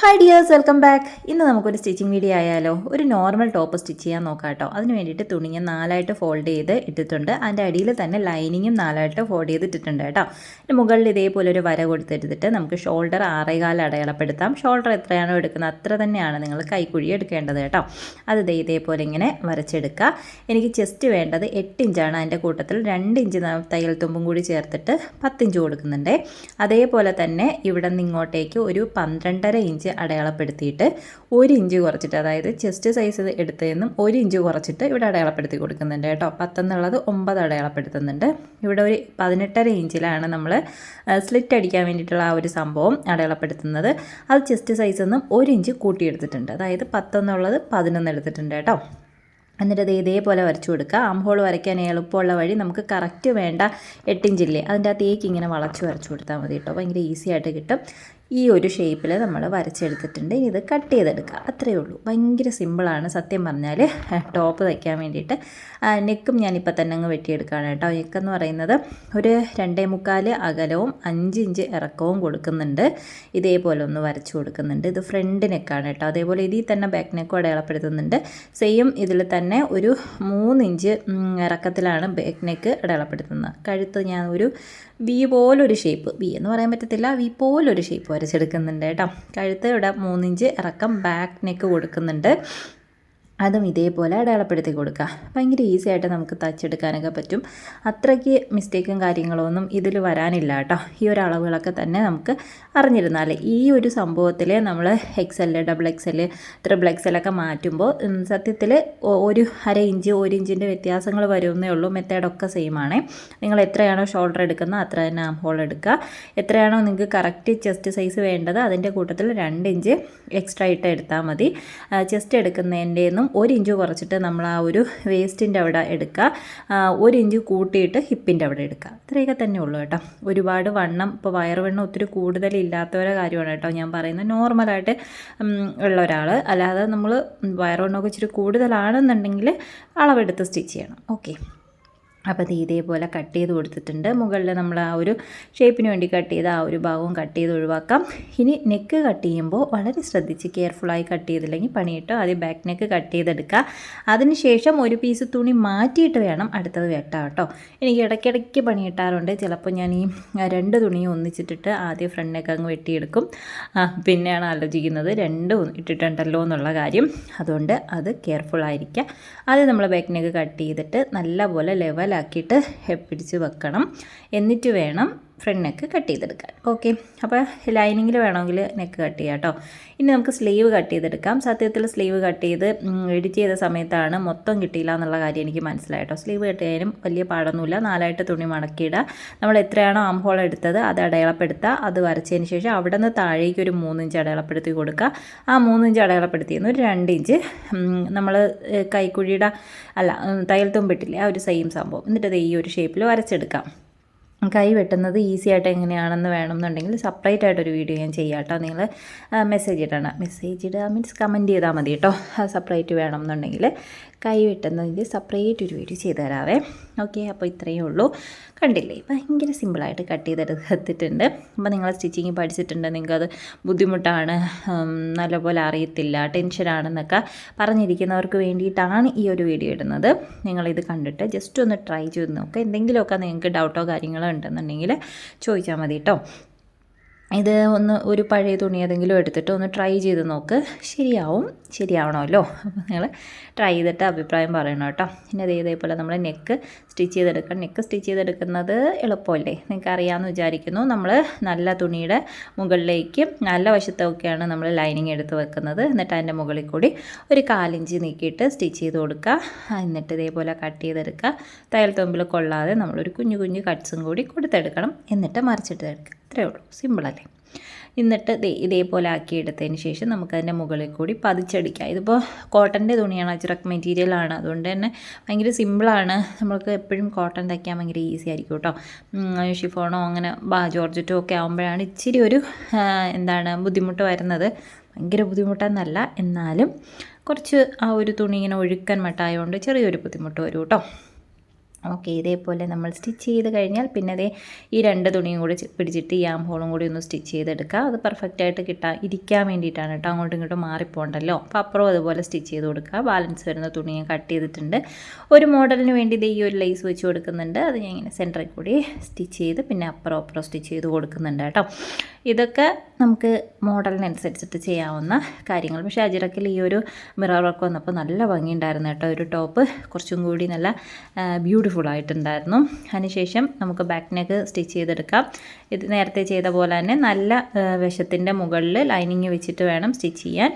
Hi dears welcome back ഇന്ന് നമുക്കൊരു stitching video ആയാലോ ഒരു നോർമൽ ടോപ്പ് സ്റ്റിച്ച് ചെയ്യാൻ നോക്കാം കേട്ടോ അതിന് വേണ്ടിയിട്ട് തുണി നാലായിട്ട് ഫോൾഡ് ചെയ്ത് ഇട്ടിട്ടുണ്ട്. അതിന്റെ അടിയിൽ തന്നെ ലൈനിങ്ങും നാലായിട്ട് ഫോൾഡ് ചെയ്ത് ഇട്ടിട്ടുണ്ട് കേട്ടോ. മുകളിൽ ഇതേപോലെ ഒരു വര കൊടുത്തെടുത്തിട്ട് നമുക്ക് ഷോൾഡർ ആറേകാല അടയാളപ്പെടുത്താം. ഷോൾഡർ എത്രയാണോ എടുക്കുന്നത് അത്ര തന്നെയാണ് നിങ്ങൾ കൈക്കുഴി എടുക്കേണ്ടത് കേട്ടോ. അത് ഇതേപോലെ ഇങ്ങനെ വരച്ചെടുക്കുക. എനിക്ക് ചെസ്റ്റ് വേണ്ടത് എട്ട് ഇഞ്ചാണ് അതിന്റെ കൂട്ടത്തിൽ രണ്ട് ഇഞ്ച് തയ്യൽ തുമ്പും കൂടി ചേർത്തിട്ട് പത്തിഞ്ച് കൊടുക്കുന്നുണ്ട്. അതേപോലെ തന്നെ ഇവിടെ നിന്ന് ഇങ്ങോട്ടേക്ക് ഒരു പന്ത്രണ്ടര ഇഞ്ച് അടയാളപ്പെടുത്തിയിട്ട് ഒരു ഇഞ്ച് കുറച്ചിട്ട് അതായത് ചെസ്റ്റ് സൈസ് എടുത്തതെന്നും ഒരു ഇഞ്ച് കുറച്ചിട്ട് ഇവിടെ അടയാളപ്പെടുത്തി കൊടുക്കുന്നുണ്ട് കേട്ടോ. പത്തെന്നുള്ളത് ഒമ്പത് അടയാളപ്പെടുത്തുന്നുണ്ട്. ഇവിടെ ഒരു പതിനെട്ടര ഇഞ്ചിലാണ് നമ്മൾ സ്ലിറ്റ് അടിക്കാൻ വേണ്ടിയിട്ടുള്ള ആ ഒരു സംഭവം അടയാളപ്പെടുത്തുന്നത്. അത് ചെസ്റ്റ് സൈസിൽ നിന്നും ഒരു ഇഞ്ച് കൂട്ടിയെടുത്തിട്ടുണ്ട്. അതായത് പത്തെന്നുള്ളത് പതിനൊന്ന് എടുത്തിട്ടുണ്ട് കേട്ടോ. എന്നിട്ട് അത് ഇതേപോലെ വരച്ചു കൊടുക്കുക. ആംഹോൾ വരയ്ക്കാൻ എളുപ്പമുള്ള വഴി നമുക്ക് കറക്റ്റ് വേണ്ട എട്ടിഞ്ചില്ലേ അതിന്റെ അകത്തേക്ക് ഇങ്ങനെ വളച്ച് വരച്ചു കൊടുത്താൽ മതി കേട്ടോ. ഭയങ്കര ഈസി ആയിട്ട് കിട്ടും. ഈ ഒരു ഷേപ്പിൽ നമ്മൾ വരച്ചെടുത്തിട്ടുണ്ട്. ഇനി ഇത് കട്ട് ചെയ്തെടുക്കുക അത്രയേ ഉള്ളൂ. ഭയങ്കര സിമ്പിളാണ് സത്യം പറഞ്ഞാൽ ടോപ്പ് തയ്ക്കാൻ വേണ്ടിയിട്ട്. നെക്കും ഞാനിപ്പോൾ തന്നെ അങ്ങ് വെട്ടിയെടുക്കുകയാണ് കേട്ടോ. നെക്കെന്ന് പറയുന്നത് ഒരു രണ്ടേ മുക്കാൽ അകലവും അഞ്ച് ഇഞ്ച് ഇറക്കവും കൊടുക്കുന്നുണ്ട്. ഇതേപോലെ ഒന്ന് വരച്ചു കൊടുക്കുന്നുണ്ട്. ഇത് ഫ്രണ്ട് നെക്കാണ് കേട്ടോ. അതേപോലെ ഇതിൽ തന്നെ ബാക്ക് നെക്കും അടയാളപ്പെടുത്തുന്നുണ്ട്. സെയിം ഇതിൽ തന്നെ ഒരു മൂന്നിഞ്ച് ഇറക്കത്തിലാണ് ബാക്ക് നെക്ക് അടയാളപ്പെടുത്തുന്നത്. കഴുത്ത് ഞാൻ ഒരു വി പോലൊരു ഷേപ്പ് വി എന്ന് പറയാൻ പറ്റത്തില്ല. വി പോലൊരു ഷേപ്പ് വരച്ചെടുക്കുന്നുണ്ട് കേട്ടോ. കഴുത്ത് ഇവിടെ മൂന്നിഞ്ച് ഇറക്കം ബാക്ക് നെക്ക് കൊടുക്കുന്നുണ്ട്. അതും ഇതേപോലെ അടയാളപ്പെടുത്തി കൊടുക്കുക. ഭയങ്കര ഈസി ആയിട്ട് നമുക്ക് തച്ചെടുക്കാനൊക്കെ പറ്റും. അത്രയ്ക്ക് മിസ്റ്റേക്കും കാര്യങ്ങളൊന്നും ഇതിൽ വരാനില്ല കേട്ടോ. ഈ ഒരു അളവുകളൊക്കെ തന്നെ നമുക്ക് അറിഞ്ഞിരുന്നാൽ ഈ ഒരു സംഭവത്തിൽ നമ്മൾ എക്സൽ ഡബിൾ എക്സൽ ത്രിബിൾ എക്സലൊക്കെ മാറ്റുമ്പോൾ സത്യത്തിൽ ഒരു അര ഇഞ്ച് ഒരു ഇഞ്ചിന്റെ വ്യത്യാസങ്ങൾ വരുമെന്നേ ഉള്ളൂ. മെത്തേഡൊക്കെ സെയിം ആണ്. നിങ്ങൾ എത്രയാണോ ഷോൾഡർ എടുക്കുന്നത് അത്ര തന്നെ ആം ഹോൾ എടുക്കുക. എത്രയാണോ നിങ്ങൾക്ക് കറക്റ്റ് ചെസ്റ്റ് സൈസ് വേണ്ടത് അതിന്റെ കൂട്ടത്തിൽ രണ്ട് ഇഞ്ച് എക്സ്ട്രാ ഇട്ട് എടുത്താൽ മതി. ചെസ്റ്റ് എടുക്കുന്നതിന്റെ നിന്നും ഒരു ഇഞ്ച് കുറച്ചിട്ട് നമ്മൾ ആ ഒരു വേസ്റ്റിന്റെ അവിടെ എടുക്കുക. ഒരു ഇഞ്ച് കൂട്ടിയിട്ട് ഹിപ്പിന്റെ അവിടെ എടുക്കുക. ഇത്രയൊക്കെ തന്നെ ഉള്ളൂ കേട്ടോ. ഒരുപാട് വണ്ണം ഇപ്പോൾ വയറുവണ്ണം ഒത്തിരി കൂടുതലില്ലാത്തവരെ കാര്യമാണ് കേട്ടോ ഞാൻ പറയുന്നത്. നോർമലായിട്ട് ഉള്ള ഒരാൾ അല്ലാതെ നമ്മൾ വയറുവണ്ണമൊക്കെ ഇച്ചിരി കൂടുതലാണെന്നുണ്ടെങ്കിൽ അളവെടുത്ത് സ്റ്റിച്ച് ചെയ്യണം. ഓക്കെ അപ്പോൾ ഇത് ഇതേപോലെ കട്ട് ചെയ്ത് കൊടുത്തിട്ടുണ്ട്. മുകളിൽ നമ്മൾ ആ ഒരു ഷേപ്പിന് വേണ്ടി കട്ട് ചെയ്ത ആ ഒരു ഭാഗവും കട്ട് ചെയ്ത് ഒഴിവാക്കാം. ഇനി നെക്ക് കട്ട് ചെയ്യുമ്പോൾ വളരെ ശ്രദ്ധിച്ച് കെയർഫുള്ളായി കട്ട് ചെയ്തില്ലെങ്കിൽ പണിയിട്ടോ ആദ്യം ബാക്ക് നെക്ക് കട്ട് ചെയ്തെടുക്കുക. അതിനുശേഷം ഒരു പീസ് തുണി മാറ്റിയിട്ട് വേണം അടുത്തത് വെട്ടാം കേട്ടോ. എനിക്ക് ഇടയ്ക്കിടയ്ക്ക് പണി കിട്ടാറുണ്ട്. ചിലപ്പോൾ ഞാൻ ഈ രണ്ട് തുണിയും ഒന്നിച്ചിട്ടിട്ട് ആദ്യം ഫ്രണ്ട് നെക്ക് അങ്ങ് വെട്ടിയെടുക്കും. പിന്നെയാണ് ആലോചിക്കുന്നത്. രണ്ടും ഇട്ടിട്ടുണ്ടല്ലോ എന്നുള്ള കാര്യം. അതുകൊണ്ട് അത് കെയർഫുള്ളായിരിക്കുക ആദ്യം നമ്മൾ ബാക്ക് നെക്ക് കട്ട് ചെയ്തിട്ട് നല്ലപോലെ ലെവലാക്കിയിട്ട് പിടിച്ച് വെക്കണം. എന്നിട്ട് വേണം ഫ്രണ്ട് നെക്ക് കട്ട് ചെയ്തെടുക്കാൻ. ഓക്കെ അപ്പോൾ ലൈനിങ്ങിൽ വേണമെങ്കിൽ നെക്ക് കട്ട് ചെയ്യാം കേട്ടോ ഇനി നമുക്ക് സ്ലീവ് കട്ട് ചെയ്തെടുക്കാം. സത്യത്തിൽ സ്ലീവ് കട്ട് ചെയ്ത് എഡിറ്റ് ചെയ്ത സമയത്താണ് മൊത്തം കിട്ടിയില്ല എന്നുള്ള കാര്യം എനിക്ക് മനസ്സിലായി കേട്ടോ സ്ലീവ് കട്ട് ചെയ്യാനും വലിയ പാടൊന്നുമില്ല. നാലായിട്ട് തുണി മടക്കിയിടുക നമ്മൾ എത്രയാണോ ആം ഹോൾ എടുത്തത് അത് അടയാളപ്പെടുത്തുക അത് വരച്ചതിന് ശേഷം അവിടെ നിന്ന് താഴേക്ക് ഒരു മൂന്നിഞ്ച് അടയാളപ്പെടുത്തി കൊടുക്കുക ആ മൂന്നിഞ്ച് അടയാളപ്പെടുത്തിയെന്ന് ഒരു രണ്ട് ഇഞ്ച് നമ്മൾ കൈക്കുഴിയുടെ അല്ല തയ്യൽ തുമ്പിട്ടില്ലേ ആ ഒരു സെയിം സംഭവം. എന്നിട്ട് അത് ഈ ഒരു ഷേപ്പിൽ വരച്ചെടുക്കാം. കൈ വെട്ടുന്നത് ഈസി ആയിട്ട് എങ്ങനെയാണെന്ന് വേണമെന്നുണ്ടെങ്കിൽ സെപ്പറേറ്റ് ആയിട്ടൊരു വീഡിയോ ഞാൻ ചെയ്യാം കേട്ടോ നിങ്ങൾ മെസ്സേജ് ഇടണം. മെസ്സേജ് ഇടുക മീൻസ് കമന്റ് ചെയ്താൽ മതി കേട്ടോ സെപ്പറേറ്റ് വേണമെന്നുണ്ടെങ്കിൽ കൈ വെട്ടുന്നതിന്റെ സെപ്പറേറ്റ് ഒരു വീഡിയോ ചെയ്തു തരാവേ ഓക്കെ അപ്പോൾ ഇത്രയേ ഉള്ളൂ. കണ്ടില്ലേ? ഭയങ്കര സിമ്പിളായിട്ട് കട്ട് ചെയ്തെടുത്തിട്ടുണ്ട്. അപ്പോൾ നിങ്ങൾ സ്റ്റിച്ചിങ് പഠിച്ചിട്ടുണ്ട്. നിങ്ങൾക്കത് ബുദ്ധിമുട്ടാണ് നല്ലപോലെ അറിയത്തില്ല ടെൻഷനാണെന്നൊക്കെ പറഞ്ഞിരിക്കുന്നവർക്ക് വേണ്ടിയിട്ടാണ് ഈ ഒരു വീഡിയോ ഇടുന്നത്. നിങ്ങളിത് കണ്ടിട്ട് ജസ്റ്റ് ഒന്ന് ട്രൈ ചെയ്ത് നോക്കുക എന്തെങ്കിലുമൊക്കെ നിങ്ങൾക്ക് ഡൗട്ടോ കാര്യങ്ങളോ ഉണ്ടെന്നുണ്ടെങ്കിൽ ചോദിച്ചാൽ മതി കേട്ടോ ഇത് ഒന്ന് ഒരു പഴയ തുണി ഏതെങ്കിലും എടുത്തിട്ട് ഒന്ന് ട്രൈ ചെയ്ത് നോക്ക്. ശരിയാവും. ശരിയാവണമല്ലോ. അപ്പോൾ നിങ്ങൾ ട്രൈ ചെയ്തിട്ട് അഭിപ്രായം പറയണം കേട്ടോ. പിന്നെ അതേ ഇതേപോലെ നമ്മൾ നെക്ക് സ്റ്റിച്ച് ചെയ്തെടുക്കണം നെക്ക് സ്റ്റിച്ച് ചെയ്തെടുക്കുന്നത് എളുപ്പമല്ലേ? നിങ്ങൾക്ക് അറിയാമെന്ന് വിചാരിക്കുന്നു. നമ്മൾ നല്ല തുണിയുടെ മുകളിലേക്ക് നല്ല വശത്തൊക്കെയാണ് നമ്മൾ ലൈനിങ് എടുത്ത് വെക്കുന്നത്. എന്നിട്ട് അതിന്റെ മുകളിൽ കൂടി ഒരു കാലിഞ്ച് നീക്കിയിട്ട് സ്റ്റിച്ച് ചെയ്ത് കൊടുക്കുക എന്നിട്ട് ഇതേപോലെ കട്ട് ചെയ്തെടുക്കുക തയ്യൽ തുമ്പിൽ കൊള്ളാതെ നമ്മളൊരു കുഞ്ഞു കുഞ്ഞു കട്ട്സും കൂടി കൊടുത്തെടുക്കണം. എന്നിട്ട് മറിച്ചിട്ട് എടുക്കുക ഇത്രയേ ഉള്ളൂ. സിമ്പിളല്ലേ എന്നിട്ട് ദേ ഇതേപോലെ ആക്കി എടുത്തതിന് ശേഷം നമുക്കതിന്റെ മുകളിൽ കൂടി പതിച്ചടിക്കാം. ഇതിപ്പോൾ കോട്ടന്റെ തുണിയാണ് അജ്രക് മെറ്റീരിയലാണ് അതുകൊണ്ട് തന്നെ ഭയങ്കര സിമ്പിളാണ് നമ്മൾക്ക് എപ്പോഴും കോട്ടൺ തയ്ക്കാൻ ഭയങ്കര ഈസി ആയിരിക്കും കേട്ടോ. ഷിഫോണോ അങ്ങനെ ബാ ജോർജറ്റോ ഒക്കെ ആകുമ്പോഴാണ് ഇച്ചിരി ഒരു എന്താണ് ബുദ്ധിമുട്ട് വരുന്നത്. ഭയങ്കര ബുദ്ധിമുട്ടെന്നല്ല. എന്നാലും കുറച്ച് ആ ഒരു തുണി ഇങ്ങനെ ഒഴുക്കൻ മട്ടായതുകൊണ്ട് ചെറിയൊരു ബുദ്ധിമുട്ട് വരും കേട്ടോ. ഓക്കെ ഇതേപോലെ നമ്മൾ സ്റ്റിച്ച് ചെയ്ത് കഴിഞ്ഞാൽ പിന്നെ അതേ ഈ രണ്ട് തുണിയും കൂടി പിടിച്ചിട്ട് ഈ ആം ഹോളും കൂടി ഒന്ന് സ്റ്റിച്ച് ചെയ്തെടുക്കുക അത് പെർഫെക്റ്റായിട്ട് കിട്ടാൻ ഇരിക്കാൻ വേണ്ടിയിട്ടാണ് കേട്ടോ അങ്ങോട്ടും ഇങ്ങോട്ടും മാറിപ്പോണ്ടല്ലോ. അപ്പോൾ അപ്പുറം അതുപോലെ സ്റ്റിച്ച് ചെയ്ത് കൊടുക്കുക ബാലൻസ് വരുന്ന തുണി ഞാൻ കട്ട് ചെയ്തിട്ടുണ്ട്. ഒരു മോഡലിന് വേണ്ടി ഇത് ഈ ഒരു ലേസ് വെച്ച് കൊടുക്കുന്നുണ്ട്. അത് ഞാൻ ഇങ്ങനെ സെന്ററിൽ കൂടി സ്റ്റിച്ച് ചെയ്ത് പിന്നെ അപ്പുറം അപ്പുറം സ്റ്റിച്ച് ചെയ്ത് കൊടുക്കുന്നുണ്ട് കേട്ടോ ഇതൊക്കെ നമുക്ക് മോഡലിനനുസരിച്ചിട്ട് ചെയ്യാവുന്ന കാര്യങ്ങൾ. പക്ഷേ അജിറക്കിൽ ഈ ഒരു മിറർ വർക്ക് വന്നപ്പോൾ നല്ല ഭംഗിയുണ്ടായിരുന്നു കേട്ടോ ഒരു ടോപ്പ് കുറച്ചും കൂടി നല്ല ബ്യൂട്ടിഫുൾ ആയിട്ടുണ്ടായിരുന്നു. അതിനുശേഷം നമുക്ക് ബാക്ക് നെക്ക് സ്റ്റിച്ച് ചെയ്തെടുക്കാം. ഇത് നേരത്തെ ചെയ്ത പോലെ തന്നെ നല്ല വിഷത്തിന്റെ മുകളിൽ ലൈനിങ് വെച്ചിട്ട് വേണം സ്റ്റിച്ച് ചെയ്യാൻ.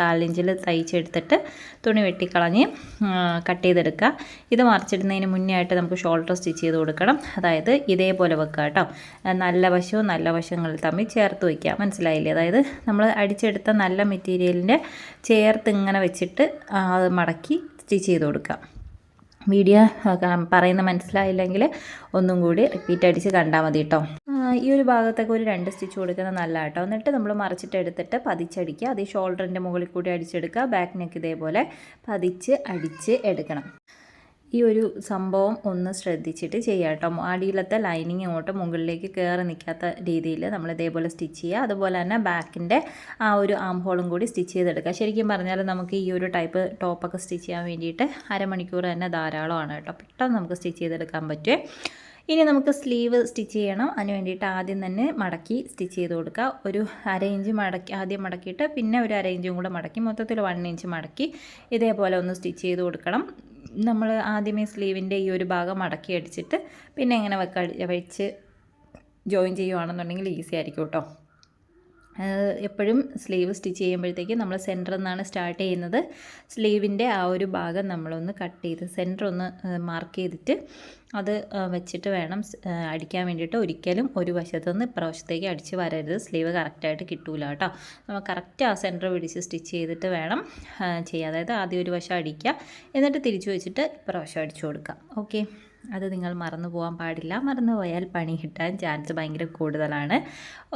കാലിഞ്ചിൽ തയ്ച്ചെടുത്തിട്ട് തുണി വെട്ടിക്കളഞ്ഞ് കട്ട് ചെയ്തെടുക്കുക. ഇത് മറിച്ചിടുന്നതിന് മുന്നേ ആയിട്ട് നമുക്ക് ഷോൾഡർ സ്റ്റിച്ച് ചെയ്ത് കൊടുക്കണം. അതായത് ഇതേപോലെ വെക്കുക കേട്ടോ. നല്ല വശവും നല്ല വശങ്ങൾ തമ്മിൽ ചേർത്ത് വയ്ക്കുക. മനസ്സിലായില്ലേ? അതായത് നമ്മൾ അടിച്ചെടുത്ത നല്ല മെറ്റീരിയലിന്റെ ചേർത്ത് ഇങ്ങനെ വെച്ചിട്ട് അത് മടക്കി സ്റ്റിച്ച് ചെയ്ത് കൊടുക്കുക. വീഡിയോ പറയുന്ന മനസ്സിലായില്ലെങ്കിൽ ഒന്നും കൂടി റിപ്പീറ്റ് അടിച്ച് കണ്ടാൽ മതി കേട്ടോ ഈ ഒരു ഭാഗത്തൊക്കെ ഒരു രണ്ട് സ്റ്റിച്ച് കൊടുക്കുന്നത് നല്ല കേട്ടോ എന്നിട്ട് നമ്മൾ മറിച്ചിട്ട് എടുത്തിട്ട് പതിച്ചടിക്കുക. അത് ഈ ഷോൾഡറിന്റെ മുകളിൽ കൂടി അടിച്ചെടുക്കുക. ബാക്ക് നെക്ക് ഇതേപോലെ പതിച്ച് അടിച്ച് എടുക്കണം. ഈ ഒരു സംഭവം ഒന്ന് ശ്രദ്ധിച്ചിട്ട് ചെയ്യാം കേട്ടോ അടിയിലത്തെ ലൈനിങ് അങ്ങോട്ട് മുകളിലേക്ക് കയറി നിൽക്കാത്ത രീതിയിൽ നമ്മൾ ഇതേപോലെ സ്റ്റിച്ച് ചെയ്യുക. അതുപോലെ തന്നെ ബാക്കിന്റെ ആ ഒരു ആം ഹോളും കൂടി സ്റ്റിച്ച് ചെയ്തെടുക്കുക. ശരിക്കും പറഞ്ഞാൽ നമുക്ക് ഈ ഒരു ടൈപ്പ് ടോപ്പൊക്കെ സ്റ്റിച്ച് ചെയ്യാൻ വേണ്ടിയിട്ട് അരമണിക്കൂർ തന്നെ ധാരാളമാണ് കേട്ടോ പെട്ടെന്ന് നമുക്ക് സ്റ്റിച്ച് ചെയ്തെടുക്കാൻ പറ്റുമേ ഇനി നമുക്ക് സ്ലീവ് സ്റ്റിച്ച് ചെയ്യണം. അതിന് വേണ്ടിയിട്ട് ആദ്യം തന്നെ മടക്കി സ്റ്റിച്ച് ചെയ്ത് കൊടുക്കുക. ഒരു അര ഇഞ്ച് മടക്കി ആദ്യം മടക്കിയിട്ട് പിന്നെ ഒരു അര ഇഞ്ചും കൂടെ മടക്കി മൊത്തത്തിൽ വൺ ഇഞ്ച് മടക്കി ഇതേപോലെ ഒന്ന് സ്റ്റിച്ച് ചെയ്ത് കൊടുക്കണം. നമ്മൾ ആദ്യമേ സ്ലീവിന്റെ ഈ ഒരു ഭാഗം മടക്കി അടിച്ചിട്ട് പിന്നെ എങ്ങനെ വെക്ക വെച്ച് ജോയിൻ ചെയ്യുവാണെന്നുണ്ടെങ്കിൽ ഈസി ആയിരിക്കും കേട്ടോ. എപ്പോഴും സ്ലീവ് സ്റ്റിച്ച് ചെയ്യുമ്പോഴത്തേക്ക് നമ്മൾ സെന്ററിൽ നിന്നാണ് സ്റ്റാർട്ട് ചെയ്യുന്നത്. സ്ലീവിന്റെ ആ ഒരു ഭാഗം നമ്മളൊന്ന് കട്ട് ചെയ്ത് സെന്റർ ഒന്ന് മാർക്ക് ചെയ്തിട്ട് അത് വെച്ചിട്ട് വേണം അടിക്കാൻ വേണ്ടിയിട്ട് ഒരിക്കലും ഒരു വശത്തുനിന്ന് ഇപ്രാവശ്യത്തേക്ക് അടിച്ച് വരരുത്. സ്ലീവ് കറക്റ്റായിട്ട് കിട്ടൂല കേട്ടോ. നമ്മൾ കറക്റ്റ് ആ സെന്റർ പിടിച്ച് സ്റ്റിച്ച് ചെയ്തിട്ട് വേണം ചെയ്യാം. അതായത് ആദ്യം ഒരു വശം അടിക്കുക എന്നിട്ട് തിരിച്ചു വെച്ചിട്ട് ഇപ്രാവശ്യം അടിച്ചു കൊടുക്കുക. ഓക്കെ അത് നിങ്ങൾ മറന്നു പോകാൻ പാടില്ല. മറന്നു പോയാൽ പണി കിട്ടാൻ ചാൻസ് ഭയങ്കര കൂടുതലാണ്.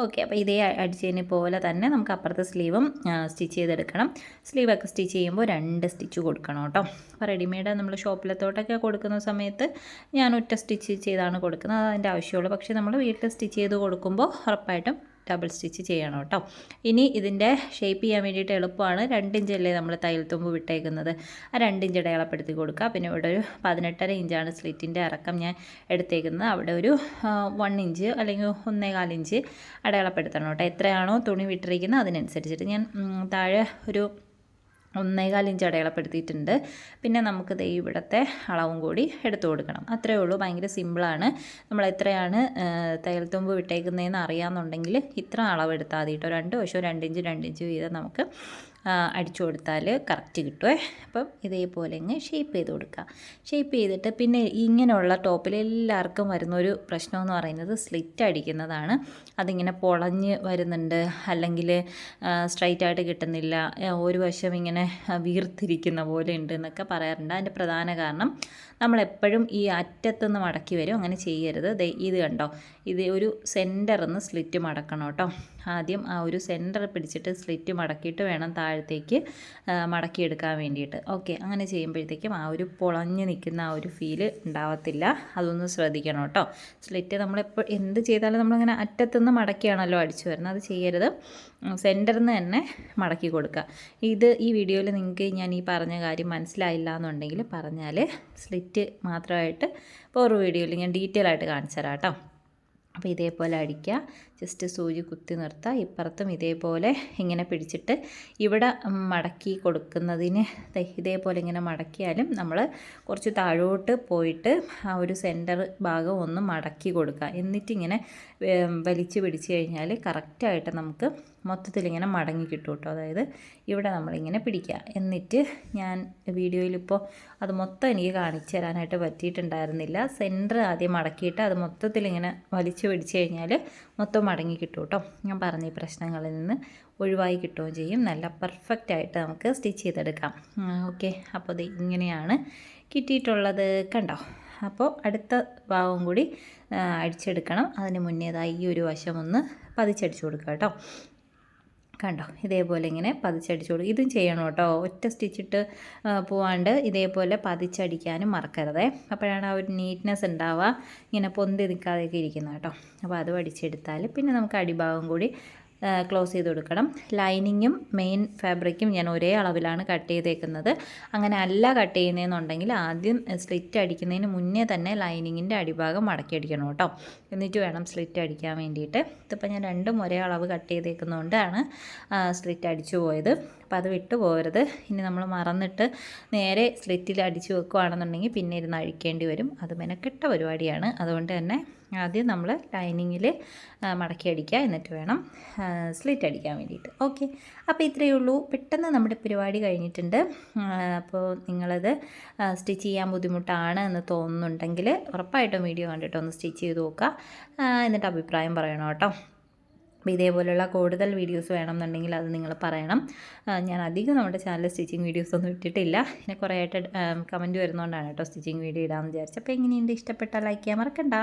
ഓക്കെ അപ്പോൾ ഇതേ അടിച്ചതിനെ പോലെ തന്നെ നമുക്ക് അപ്പുറത്തെ സ്ലീവും സ്റ്റിച്ച് ചെയ്തെടുക്കണം. സ്ലീവൊക്കെ സ്റ്റിച്ച് ചെയ്യുമ്പോൾ രണ്ട് സ്റ്റിച്ച് കൊടുക്കണം കേട്ടോ. അപ്പോൾ റെഡിമെയ്ഡ് നമ്മൾ ഷോപ്പിലത്തോട്ടൊക്കെ കൊടുക്കുന്ന സമയത്ത് ഞാൻ ഒറ്റ സ്റ്റിച്ച് ചെയ്താണ് കൊടുക്കുന്നത്. അത് അതിന്റെ ആവശ്യമുള്ളൂ. പക്ഷേ നമ്മൾ വീട്ടിൽ സ്റ്റിച്ച് ചെയ്ത് കൊടുക്കുമ്പോൾ ഉറപ്പായിട്ടും ഡബിൾ സ്റ്റിച്ച് ചെയ്യണം കേട്ടോ. ഇനി ഇതിന്റെ ഷേപ്പ് ചെയ്യാൻ വേണ്ടിയിട്ട് എളുപ്പമാണ്. രണ്ട് ഇഞ്ചല്ലേ നമ്മൾ തയ്യൽ തുമ്പ് വിട്ടേക്കുന്നത്. ആ രണ്ട് ഇഞ്ച് അടയാളപ്പെടുത്തി കൊടുക്കുക. പിന്നെ ഇവിടെ ഒരു പതിനെട്ടര ഇഞ്ചാണ് സ്ലിറ്റിന്റെ ഇറക്കം ഞാൻ എടുത്തേക്കുന്നത്. അവിടെ ഒരു വൺ ഇഞ്ച് അല്ലെങ്കിൽ ഒന്നേകാൽ ഇഞ്ച് അടയാളപ്പെടുത്തണം കേട്ടോ. എത്രയാണോ തുണി വിട്ടിരിക്കുന്നത് അതിനനുസരിച്ചിട്ട് ഞാൻ താഴെ ഒരു ഒന്നേകാൽ ഇഞ്ച് അടയാളപ്പെടുത്തിയിട്ടുണ്ട്. പിന്നെ നമുക്ക് ദേ ഇവിടുത്തെ അളവും കൂടി എടുത്തു കൊടുക്കണം. അത്രയേ ഉള്ളൂ. ഭയങ്കര സിമ്പിളാണ് നമ്മൾ എത്രയാണ് തയ്യൽ വിട്ടേക്കുന്നതെന്ന് അറിയാമെന്നുണ്ടെങ്കിൽ ഇത്ര അളവ് എടുത്താൽ മതി കേട്ടോ. രണ്ട് വശവും രണ്ട് ഇഞ്ച് ഇഞ്ച് വീതം നമുക്ക് അടിച്ചു കൊടുത്താൽ കറക്റ്റ് കിട്ടുമേ അപ്പം ഇതേപോലെ ഇങ്ങ് ഷേപ്പ് ചെയ്ത് കൊടുക്കുക. ഷേപ്പ് ചെയ്തിട്ട് പിന്നെ ഇങ്ങനെയുള്ള ടോപ്പിൽ എല്ലാവർക്കും വരുന്നൊരു പ്രശ്നം എന്ന് പറയുന്നത് സ്ലിറ്റ് അടിക്കുന്നതാണ്. അതിങ്ങനെ പൊളഞ്ഞ് വരുന്നുണ്ട്. അല്ലെങ്കിൽ സ്ട്രൈറ്റ് ആയിട്ട് കിട്ടുന്നില്ല. ഒരു വശം ഇങ്ങനെ വീർത്തിരിക്കുന്ന പോലെ ഉണ്ട് എന്നൊക്കെ പറയാറുണ്ട്. അതിന്റെ പ്രധാന കാരണം നമ്മളെപ്പോഴും ഈ അറ്റത്തുനിന്ന് മടക്കി വരും. അങ്ങനെ ചെയ്യരുത്. ഇത് കണ്ടോ? ഇത് ഒരു സെന്ററിൽ നിന്ന് സ്ലിറ്റ് മടക്കണം കേട്ടോ. ആദ്യം ആ ഒരു സെന്റർ പിടിച്ചിട്ട് സ്ലിറ്റ് മടക്കിയിട്ട് വേണം താഴത്തേക്ക് മടക്കിയെടുക്കാൻ വേണ്ടിയിട്ട്. ഓക്കെ അങ്ങനെ ചെയ്യുമ്പോഴത്തേക്കും ആ ഒരു പൊളഞ്ഞ് നിൽക്കുന്ന ആ ഒരു ഫീൽ ഉണ്ടാവത്തില്ല. അതൊന്ന് ശ്രദ്ധിക്കണം കേട്ടോ. സ്ലിറ്റ് നമ്മളെപ്പോൾ എന്ത് ചെയ്താലും നമ്മളിങ്ങനെ അറ്റത്തുനിന്ന് മടക്കിയാണല്ലോ അടിച്ചു വരുന്നത്. അത് ചെയ്യരുത്. സെന്ററിൽ നിന്ന് തന്നെ മടക്കി കൊടുക്കുക. ഇത് ഈ വീഡിയോയിൽ നിങ്ങൾക്ക് ഞാൻ ഈ പറഞ്ഞ കാര്യം മനസ്സിലായില്ല എന്നുണ്ടെങ്കിൽ പറഞ്ഞാൽ സ്ലിറ്റ് മാത്രമായിട്ട് ഇപ്പോൾ ഒരു വീഡിയോയിൽ ഞാൻ ഡീറ്റെയിൽ ആയിട്ട് കാണിച്ചു തരാം കേട്ടോ. അപ്പോൾ ഇതേപോലെ അടിക്കുക. ജസ്റ്റ് സൂചി കുത്തി നിർത്തുക ഇപ്പുറത്തും ഇതേപോലെ ഇങ്ങനെ പിടിച്ചിട്ട് ഇവിടെ മടക്കി കൊടുക്കുന്നതിന് ഇതേപോലെ ഇങ്ങനെ മടക്കിയാലും നമ്മൾ കുറച്ച് താഴോട്ട് പോയിട്ട് ആ ഒരു സെന്റർ ഭാഗം ഒന്ന് മടക്കി കൊടുക്കുക എന്നിട്ടിങ്ങനെ വലിച്ചു പിടിച്ചു കഴിഞ്ഞാൽ കറക്റ്റായിട്ട് നമുക്ക് മൊത്തത്തിൽ ഇങ്ങനെ മടങ്ങി കിട്ടും കേട്ടോ. അതായത് ഇവിടെ നമ്മളിങ്ങനെ പിടിക്കുക എന്നിട്ട് ഞാൻ വീഡിയോയിലിപ്പോൾ അത് മൊത്തം എനിക്ക് കാണിച്ചു തരാനായിട്ട് പറ്റിയിട്ടുണ്ടായിരുന്നില്ല. സെന്റർ ആദ്യം മടക്കിയിട്ട് അത് മൊത്തത്തിൽ ഇങ്ങനെ വലിച്ചു പിടിച്ച് കഴിഞ്ഞാൽ മൊത്തം മടങ്ങി കിട്ടും കേട്ടോ. ഞാൻ പറഞ്ഞ ഈ പ്രശ്നങ്ങളിൽ നിന്ന് ഒഴിവായി കിട്ടുകയും ചെയ്യും. നല്ല പെർഫെക്റ്റ് ആയിട്ട് നമുക്ക് സ്റ്റിച്ച് ചെയ്തെടുക്കാം. ഓക്കെ അപ്പോൾ ഇത് ഇങ്ങനെയാണ് കിട്ടിയിട്ടുള്ളത് കണ്ടോ? അപ്പോൾ അടുത്ത ഭാഗം കൂടി അടിച്ചെടുക്കണം. അതിന് മുന്നേതായി ഈ ഒരു വശം ഒന്ന് പതിച്ചടിച്ചു കൊടുക്കുക കേട്ടോ. കണ്ടോ? ഇതേപോലെ ഇങ്ങനെ പതിച്ചടിച്ചു കൊടുക്കും. ഇതും ചെയ്യണം കേട്ടോ. ഒറ്റ സ്റ്റിച്ചിട്ട് പോവാണ്ട് ഇതേപോലെ പതിച്ചടിക്കാനും മറക്കരുതേ. അപ്പോഴാണ് ആ ഒരു നീറ്റ്നെസ് ഉണ്ടാവുക. ഇങ്ങനെ പൊന്തി നിൽക്കാതെയൊക്കെ ഇരിക്കുന്നത് കേട്ടോ. അപ്പോൾ അത് പഠിച്ചെടുത്താൽ പിന്നെ നമുക്ക് അടിഭാഗം കൂടി ക്ലോസ് ചെയ്ത് കൊടുക്കണം. ലൈനിങ്ങും മെയിൻ ഫാബ്രിക്കും ഞാൻ ഒരേ അളവിലാണ് കട്ട് ചെയ്തേക്കുന്നത്. അങ്ങനെ അല്ല കട്ട് ചെയ്യുന്നതെന്നുണ്ടെങ്കിൽ ആദ്യം സ്ലിറ്റ് അടിക്കുന്നതിന് മുന്നേ തന്നെ ലൈനിങ്ങിന്റെ അടിഭാഗം മടക്കി അടിക്കണം കേട്ടോ. എന്നിട്ട് വേണം സ്ലിറ്റ് അടിക്കാൻ വേണ്ടിയിട്ട്. ഇതിപ്പോൾ ഞാൻ രണ്ടും ഒരേ അളവ് കട്ട് ചെയ്തേക്കുന്നതുകൊണ്ടാണ് സ്ലിറ്റ് അടിച്ചു പോയത്. അപ്പോൾ അത് വിട്ടു പോകരുത്. ഇനി നമ്മൾ മറന്നിട്ട് നേരെ സ്ലിറ്റിൽ അടിച്ചു വെക്കുകയാണെന്നുണ്ടെങ്കിൽ പിന്നെ ഇരുന്ന് അഴിക്കേണ്ടി വരും. അത് മെനക്കെട്ട പരിപാടിയാണ്. അതുകൊണ്ട് തന്നെ ആദ്യം നമ്മൾ ലൈനിങ്ങിൽ മടക്കി അടിക്കുക. എന്നിട്ട് വേണം സ്ലിറ്റ് അടിക്കാൻ വേണ്ടിയിട്ട്. ഓക്കെ. അപ്പോൾ ഇത്രയേ ഉള്ളൂ. പെട്ടെന്ന് നമ്മുടെ പരിപാടി കഴിഞ്ഞിട്ടുണ്ട്. അപ്പോൾ നിങ്ങളത് സ്റ്റിച്ച് ചെയ്യാൻ ബുദ്ധിമുട്ടാണ് എന്ന് തോന്നുന്നുണ്ടെങ്കിൽ ഉറപ്പായിട്ടും വീഡിയോ കണ്ടിട്ട് ഒന്ന് സ്റ്റിച്ച് ചെയ്ത് നോക്കുക. എന്നിട്ട് അഭിപ്രായം പറയണം കേട്ടോ. അപ്പോൾ ഇതേപോലെയുള്ള കൂടുതൽ വീഡിയോസ് വേണമെന്നുണ്ടെങ്കിൽ അത് നിങ്ങൾ പറയണം. ഞാൻ അധികം നമ്മുടെ ചാനലിൽ സ്റ്റിച്ചിങ് വീഡിയോസ് ഒന്നും ഇട്ടിട്ടില്ല. പിന്നെ കുറേ ആയിട്ട് കമന്റ് വരുന്നതുകൊണ്ടാണ് കേട്ടോ സ്റ്റിച്ചിങ് വീഡിയോ ഇടാമെന്ന് വിചാരിച്ചത്. അപ്പോൾ എങ്ങനെയുണ്ട്? ഇഷ്ടപ്പെട്ടാൽ ലൈക്ക് ചെയ്യാൻ മറക്കണ്ട.